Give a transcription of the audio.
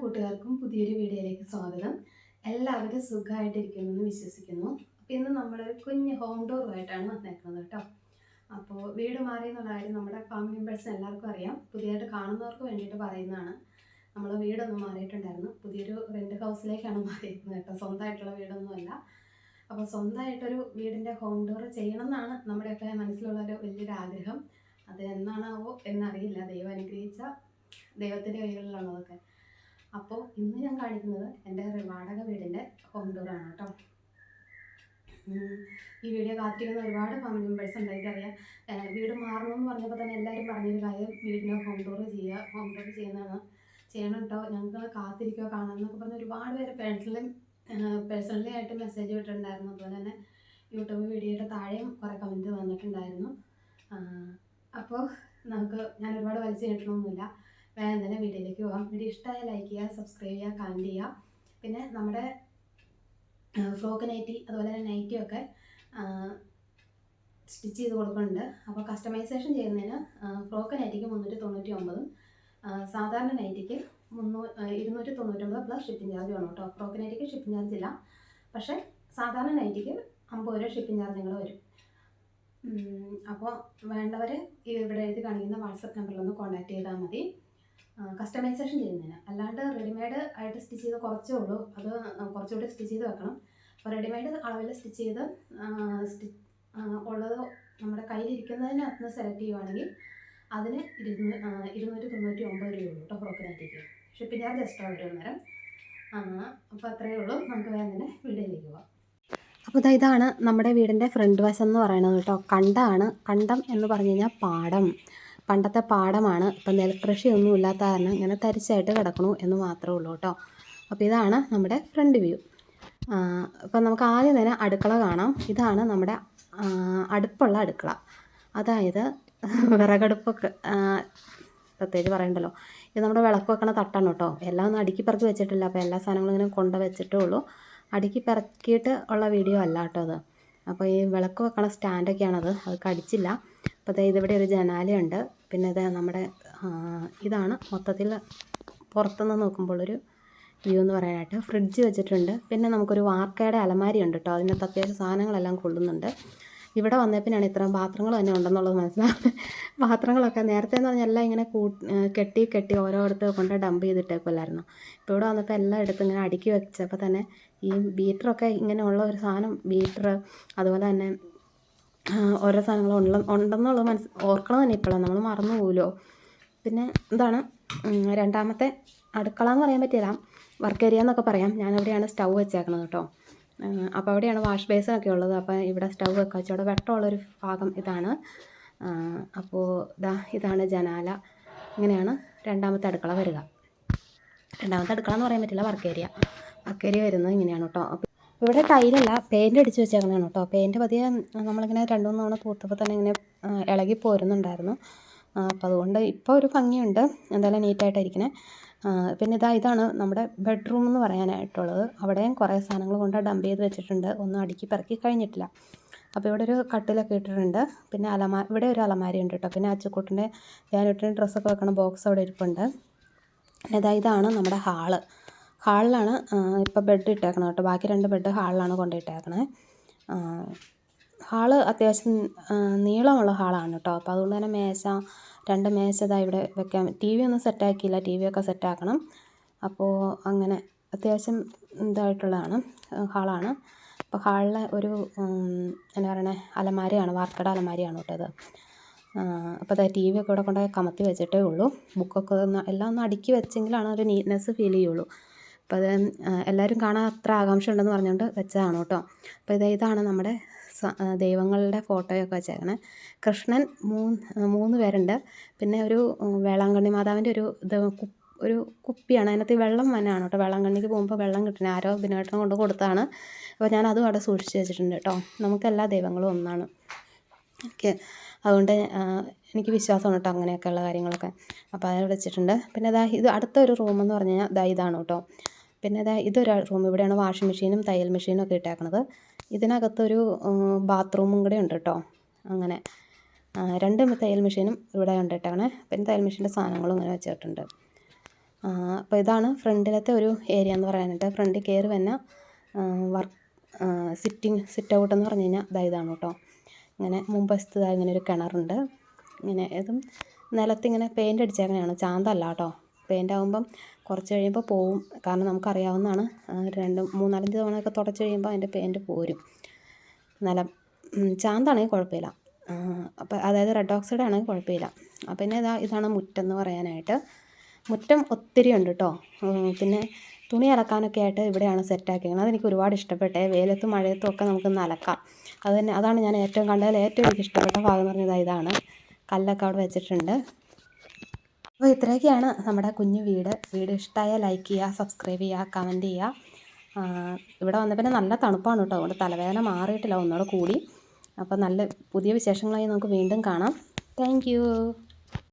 കൂട്ടുകാർക്കും പുതിയൊരു വീഡിയോയിലേക്ക് സ്വാഗതം. എല്ലാവരും സുഖമായിട്ടിരിക്കുമെന്ന് വിശ്വസിക്കുന്നു. അപ്പോൾ ഇന്ന് നമ്മൾ കുഞ്ഞ് ഹോം ഡോറുമായിട്ടാണ് വന്നേക്കുന്നത് കേട്ടോ. അപ്പോൾ വീട് മാറി എന്നുള്ള കാര്യം നമ്മുടെ ഫാമിലി മെമ്പേഴ്സ് എല്ലാവർക്കും അറിയാം. പുതിയതായിട്ട് കാണുന്നവർക്ക് വേണ്ടിയിട്ട് പറയുന്നതാണ്. നമ്മൾ വീടൊന്നും മാറിയിട്ടുണ്ടായിരുന്നു. പുതിയൊരു റെന്റ് ഹൗസിലേക്കാണ് മാറിയിരിക്കുന്നത് കേട്ടോ. സ്വന്തമായിട്ടുള്ള വീടൊന്നുമല്ല. അപ്പോൾ സ്വന്തമായിട്ടൊരു വീടിന്റെ ഹോം ഡോർ ചെയ്യണം എന്നാണ് നമ്മുടെയൊക്കെ മനസ്സിലുള്ളൊരു വലിയൊരു ആഗ്രഹം അത് എന്നാണാവോ എന്നറിയില്ല. ദൈവം അനുഗ്രഹിച്ച ദൈവത്തിന്റെ കയ്യിലുള്ളതൊക്കെ അപ്പോൾ ഇന്ന് ഞാൻ കാണിക്കുന്നത് എന്റെ വാടക വീടിന്റെ ഹോം ടൂറാണ് കേട്ടോ. ട്ടോ ഈ വീഡിയോ കാത്തിരിക്കുന്ന ഒരുപാട് ഫാമിലി മെമ്പേഴ്സ് ഉണ്ട്. എനിക്കറിയാം. വീട് മാറണമെന്ന് പറഞ്ഞപ്പോൾ തന്നെ എല്ലാവരും പറഞ്ഞൊരു കാര്യം വീടിന്റെ ഹോം ടൂർ ചെയ്യുക ഹോം ടൂർ ചെയ്യുന്നതാണ്. ചെയ്യണം കേട്ടോ ഞങ്ങൾക്ക് കാത്തിരിക്കുക കാണാം എന്നൊക്കെ പറഞ്ഞ് ഒരുപാട് പേര് പേഴ്സണലി പേഴ്സണലി ആയിട്ട് മെസ്സേജ് വിട്ടിട്ടുണ്ടായിരുന്നു അതുപോലെ തന്നെ യൂട്യൂബ് വീഡിയോയുടെ താഴെയും കുറേ കമന്റ് വന്നിട്ടുണ്ടായിരുന്നു. അപ്പോൾ നമുക്ക് ഞാൻ ഒരുപാട് വലിച്ചു നീട്ടണമൊന്നുമില്ല വേഗം തന്നെ വീഡിയോയിലേക്ക് പോകാം. വീഡിയോ ഇഷ്ടമായ ലൈക്ക് ചെയ്യുക സബ്സ്ക്രൈബ് ചെയ്യുക കമന്റ് ചെയ്യുക. പിന്നെ നമ്മുടെ ഫ്രോക്ക് നൈറ്റി അതുപോലെ തന്നെ നൈറ്റി ഒക്കെ സ്റ്റിച്ച് ചെയ്ത് കൊടുക്കുന്നുണ്ട്. അപ്പോൾ കസ്റ്റമൈസേഷൻ ചെയ്യുന്നതിന് ഫ്രോക്ക് നൈറ്റിക്ക് മുന്നൂറ്റി തൊണ്ണൂറ്റി ഒമ്പതും സാധാരണ നൈറ്റിക്ക് മുന്നൂ ഇരുന്നൂറ്റി തൊണ്ണൂറ്റൊമ്പത് പ്ലസ് ഷിപ്പിംഗ് ചാർജ് വേണം കേട്ടോ. ഫ്രോക്ക് നൈറ്റിക്ക് ഷിപ്പിംഗ് ചാർജ് ഇല്ല. പക്ഷേ സാധാരണ നൈറ്റിക്ക് അമ്പത് രൂപ ഷിപ്പിംഗ് ചാർജ് നിങ്ങൾ വരും. അപ്പോൾ വേണ്ടവർ ഇവിടെ എഴുതി കാണിക്കുന്ന വാട്സപ്പ് നമ്പറിലൊന്ന് കോൺടാക്ട് ചെയ്താൽ മതി. കസ്റ്റമൈസേഷൻ ചെയ്യുന്നതിന്. അല്ലാണ്ട് റെഡിമെയ്ഡ് ആയിട്ട് സ്റ്റിച്ച് ചെയ്ത് കുറച്ചേ ഉള്ളൂ. അത് കുറച്ചുകൂടി സ്റ്റിച്ച് ചെയ്ത് വെക്കണം. അപ്പോൾ റെഡിമെയ്ഡ് അളവിൽ സ്റ്റിച്ച് ചെയ്ത് സ്റ്റി ഉള്ളത് നമ്മുടെ കയ്യിലിരിക്കുന്നതിനകത്ത് സെലക്ട് ചെയ്യുവാണെങ്കിൽ അതിന് ഇരുന്നൂ ഇരുന്നൂറ്റി തൊണ്ണൂറ്റി ഒമ്പത് രൂപ ഉള്ളൂ കേട്ടോ ഫ്രോക്കിനായിട്ടേക്ക് ഷിപ്പിംഗ് ചാർജ് എക്സ്ട്രാ വരും നേരം. അപ്പോൾ അത്രയേ ഉള്ളൂ. നമുക്ക് തന്നെ വീഡിയോയിലേക്ക് പോവാം. അപ്പോൾ ഇതാ ഇതാണ് നമ്മുടെ വീടിന്റെ ഫ്രണ്ട് വശം എന്ന് പറയുന്നത് കേട്ടോ. കണ്ടാണ് കണ്ടം എന്ന് പറഞ്ഞു കഴിഞ്ഞാൽ പാടം. പണ്ടത്തെ പാടമാണ് ഇപ്പം നെൽകൃഷി ഒന്നും ഇല്ലാത്ത കാരണം ഇങ്ങനെ തരിച്ചായിട്ട് കിടക്കണു എന്ന് മാത്രമേ ഉള്ളൂ കേട്ടോ. അപ്പോൾ ഇതാണ് നമ്മുടെ ഫ്രണ്ട് വ്യൂ. അപ്പം നമുക്ക് ആദ്യം തന്നെ അടുക്കള കാണാം. ഇതാണ് നമ്മുടെ അടുപ്പുള്ള അടുക്കള. അതായത് വിറകടുപ്പൊക്കെ പ്രത്യേകിച്ച് പറയണ്ടല്ലോ. ഇത് നമ്മുടെ വിളക്ക് വെക്കണ തട്ടാണ് കേട്ടോ. എല്ലാം ഒന്നും അടുക്കി പറക്കി വെച്ചിട്ടില്ല. അപ്പോൾ എല്ലാ സാധനങ്ങളും ഇങ്ങനെ കൊണ്ട് വെച്ചിട്ടേ ഉള്ളൂ. അടുക്കി പിറക്കിയിട്ട് ഉള്ള വീഡിയോ അല്ല കേട്ടോ അത്. അപ്പോൾ ഈ വിളക്ക് വെക്കണ സ്റ്റാൻഡൊക്കെയാണത്. അത് കടിച്ചില്ല. അപ്പോൾ ഇതിവിടെ ഒരു ജനാലയുണ്ട്. പിന്നെ ഇത് നമ്മുടെ ഇതാണ് മൊത്തത്തിൽ പുറത്തുനിന്ന് നോക്കുമ്പോൾ ഒരു വ്യൂ എന്ന് പറയാനായിട്ട്. ഫ്രിഡ്ജ് വെച്ചിട്ടുണ്ട്. പിന്നെ നമുക്കൊരു വാർക്കയുടെ അലമാരി ഉണ്ട് കേട്ടോ അതിനകത്ത് അത്യാവശ്യം സാധനങ്ങളെല്ലാം കൊള്ളുന്നുണ്ട്. ഇവിടെ വന്നേ പിന്നെയാണ് ഇത്രയും പാത്രങ്ങൾ തന്നെ ഉണ്ടെന്നുള്ളത് മനസ്സിലാവുന്നത്. പാത്രങ്ങളൊക്കെ നേരത്തെ എന്ന് പറഞ്ഞാൽ എല്ലാം ഇങ്ങനെ കെട്ടി കെട്ടി ഓരോരുത്തർ കൊണ്ട് ഡംപ് ചെയ്തിട്ടേക്കുമല്ലായിരുന്നു ഇപ്പോൾ ഇവിടെ വന്നപ്പോൾ എല്ലാം എടുത്ത് ഇങ്ങനെ അടുക്കി വെച്ചപ്പോൾ തന്നെ ഈ ബീറ്ററൊക്കെ ഇങ്ങനെയുള്ള ഒരു സാധനം ബീറ്റർ അതുപോലെ തന്നെ ഓരോ സാധനങ്ങൾ ഉള്ള ഉണ്ടെന്നുള്ളത് മനസ്സ് ഓർക്കണം തന്നെ ഇപ്പോഴാണ് നമ്മൾ മറന്നു പോകുമല്ലോ പിന്നെ ഇതാണ് രണ്ടാമത്തെ അടുക്കള എന്ന് പറയാൻ പറ്റില്ല. വർക്ക് ഏരിയ എന്നൊക്കെ പറയാം. ഞാനവിടെയാണ് സ്റ്റൗ വെച്ചേക്കണത് കേട്ടോ. അപ്പോൾ അവിടെയാണ് വാഷ് ബേസിനൊക്കെ ഉള്ളത്. അപ്പോൾ ഇവിടെ സ്റ്റൗ വെക്കുക വെച്ചാൽ അവിടെ വെട്ടമുള്ളൊരു ഭാഗം ഇതാണ്. അപ്പോൾ ഇതാ ഇതാണ് ജനാല. ഇങ്ങനെയാണ് രണ്ടാമത്തെ അടുക്കള വരിക. രണ്ടാമത്തെ അടുക്കള എന്ന് പറയാൻ പറ്റില്ല വർക്ക് ഏരിയ വർക്ക് ഏരിയ വരുന്നത് ഇങ്ങനെയാണ് കേട്ടോ. ഇവിടെ ടൈലല്ല പെയിന്റ് അടിച്ച് വെച്ചേക്കുന്നതാണ് കേട്ടോ. പെയിന്റ് പതിയെ നമ്മളിങ്ങനെ രണ്ട് മൂന്ന് തവണ തൂത്തപ്പോൾ തന്നെ ഇങ്ങനെ ഇളകി പോരുന്നുണ്ടായിരുന്നു. അപ്പോൾ അതുകൊണ്ട് ഇപ്പോൾ ഒരു ഭംഗിയുണ്ട്. എന്തായാലും നീറ്റായിട്ടിരിക്കണേ പിന്നെ ഇതാ ഇതാണ് നമ്മുടെ ബെഡ്റൂം എന്ന് പറയാനായിട്ടുള്ളത്. അവിടെയും കുറേ സാധനങ്ങൾ കൊണ്ട് ഡംപ് ചെയ്ത് വെച്ചിട്ടുണ്ട്. ഒന്നും അടുക്കി പിറക്കി കഴിഞ്ഞിട്ടില്ല. അപ്പോൾ ഇവിടെ ഒരു കട്ടിലൊക്കെ ഇട്ടിട്ടുണ്ട്. പിന്നെ അലമാ ഇവിടെ ഒരു അലമാരി ഉണ്ട് കേട്ടോ. പിന്നെ അച്ചുക്കുട്ടിന്റെ ഞാനിട്ടിന്റെ ഡ്രസ്സൊക്കെ വെക്കണ ബോക്സ് അവിടെ ഇരിപ്പുണ്ട്. പിന്നെ ഇതാ ഇതാണ് നമ്മുടെ ഹാൾ ഹാളിലാണ് ഇപ്പോൾ ബെഡ് ഇട്ടേക്കണത് കേട്ടോ. ബാക്കി രണ്ട് ബെഡ് ഹാളിലാണ് കൊണ്ട് ഇട്ടേക്കണത് ഹാൾ അത്യാവശ്യം നീളമുള്ള ഹാളാണ് കേട്ടോ. അപ്പോൾ അതുകൊണ്ട് തന്നെ മേശ രണ്ട് മേശ ഇതാ ഇവിടെ വെക്കാൻ ടി വി ഒന്നും സെറ്റാക്കിയില്ല ടി വി ഒക്കെ സെറ്റാക്കണം അപ്പോൾ അങ്ങനെ അത്യാവശ്യം ഇതായിട്ടുള്ളതാണ് ഹാളാണ്. അപ്പോൾ ഹാളിലെ ഒരു എന്താ പറയണേ അലമാരയാണ് വാർക്കട അലമാരയാണ് കേട്ടോ അത് അപ്പോൾ അതായത് ടി വി ഒക്കെ ഇവിടെ കൊണ്ടുപോയി കമത്തി വെച്ചിട്ടേ ഉള്ളൂ. ബുക്കൊക്കെ ഒന്ന് എല്ലാം ഒന്ന് അടുക്കി വെച്ചെങ്കിലാണ് ഒരു നീറ്റ്നെസ് ഫീൽ ചെയ്യുള്ളൂ. അപ്പോൾ അത് എല്ലാവരും കാണാൻ അത്ര ആകാംക്ഷ ഉണ്ടെന്ന് പറഞ്ഞുകൊണ്ട് വെച്ചതാണ് കേട്ടോ. അപ്പോൾ ഇത് ഇതാണ് നമ്മുടെ ദൈവങ്ങളുടെ ഫോട്ടോയൊക്കെ വെച്ചേക്കണേ. കൃഷ്ണൻ മൂന്ന് മൂന്ന് പേരുണ്ട്. പിന്നെ ഒരു വേളാങ്കണ്ണി മാതാവിന്റെ ഒരു ഇത് ഒരു കുപ്പിയാണ്. അതിനകത്ത് വെള്ളം വന്നാണ് കേട്ടോ. വേളാങ്കണ്ണിക്ക് പോകുമ്പോൾ വെള്ളം കിട്ടണേ. ആരോ ബിനോട്ടം കൊണ്ട് കൊടുത്താണ്. അപ്പോൾ ഞാൻ അതും അവിടെ സൂക്ഷിച്ച് വെച്ചിട്ടുണ്ട് കേട്ടോ. നമുക്ക് എല്ലാ ദൈവങ്ങളും ഒന്നാണ്. എനിക്ക് അതുകൊണ്ട് എനിക്ക് വിശ്വാസമാണ് കേട്ടോ അങ്ങനെയൊക്കെയുള്ള കാര്യങ്ങളൊക്കെ. അപ്പോൾ അത് വെച്ചിട്ടുണ്ട്. പിന്നെ ഇതാ ഇത് അടുത്തൊരു റൂം എന്ന് പറഞ്ഞു കഴിഞ്ഞാൽ ഇതാ ഇതാണ് കേട്ടോ. പിന്നെ ഇതാ ഇതൊരു റൂം ഇവിടെയാണ് വാഷിംഗ് മെഷീനും തയ്യൽ മെഷീനും ഒക്കെ ഇട്ടേക്കണത്. ഇതിനകത്തൊരു ബാത്റൂമും കൂടെ ഉണ്ട് കേട്ടോ അങ്ങനെ. രണ്ട് തയ്യൽ മെഷീനും ഇവിടെ ഉണ്ട് ഇട്ടേക്കണേ പിന്നെ തയ്യൽ മെഷീന്റെ സാധനങ്ങളും ഇങ്ങനെ വെച്ചിട്ടുണ്ട്. അപ്പോൾ ഇതാണ് ഫ്രണ്ടിലത്തെ ഒരു ഏരിയ എന്ന് പറയാനായിട്ട് ഫ്രണ്ടിൽ കയറി വന്ന വർക്ക് സിറ്റിംഗ് സിറ്റ് ഔട്ട് എന്ന് പറഞ്ഞു കഴിഞ്ഞാൽ ഇതാ ഇതാണ് കേട്ടോ ഇങ്ങനെ മുമ്പ് ഇങ്ങനെ ഒരു കിണറുണ്ട്. ഇങ്ങനെ ഇതും നിലത്തിങ്ങനെ പെയിന്റ് അടിച്ചേക്കണതാണ്. ചാന്തല്ല കേട്ടോ പെയിന്റ് ആകുമ്പം കുറച്ച് കഴിയുമ്പോൾ പോവും. കാരണം നമുക്കറിയാവുന്നതാണ് ആ, രണ്ട് മൂന്നാലഞ്ച് തവണയൊക്കെ തുടച്ച് കഴിയുമ്പോൾ അതിന്റെ പെയിന്റ് പോരും. നല്ല ചാന്താണെങ്കിൽ കുഴപ്പമില്ല. അപ്പം അതായത് റെഡ് ഓക്സൈഡ് ആണെങ്കിൽ കുഴപ്പമില്ല. അപ്പം പിന്നെ ഇതാ ഇതാണ് മുറ്റം എന്ന് പറയാനായിട്ട്. മുറ്റം ഒത്തിരി ഉണ്ട് കേട്ടോ പിന്നെ തുണി അലക്കാനൊക്കെ ആയിട്ട് ഇവിടെയാണ് സെറ്റാക്കിയത് അതെനിക്ക് ഒരുപാട് ഇഷ്ടപ്പെട്ടേ. വെയിലത്തും മഴയത്തും ഒക്കെ നമുക്ക് അലക്കാം. അത് തന്നെ അതാണ് ഞാൻ ഏറ്റവും കണ്ടതിൽ ഏറ്റവും എനിക്ക് ഇഷ്ടപ്പെട്ട ഭാഗം എന്ന് പറഞ്ഞത് ഇതാണ്. കല്ലൊക്കെ അവിടെ വെച്ചിട്ടുണ്ട്. അപ്പോൾ ഇത്രയൊക്കെയാണ് നമ്മുടെ കുഞ്ഞു വീട്. വീട് ഇഷ്ടമായാൽ ലൈക്ക് ചെയ്യുക സബ്സ്ക്രൈബ് ചെയ്യുക കമന്റ് ചെയ്യുക. ഇവിടെ വന്ന പിന്നെ നല്ല തണുപ്പാണ് കേട്ടോ. അതുകൊണ്ട് തലവേദന മാറിയിട്ടില്ല ഒന്നുകൂടെ കൂടി. അപ്പോൾ നല്ല പുതിയ വിശേഷങ്ങളായി നമുക്ക് വീണ്ടും കാണാം. താങ്ക്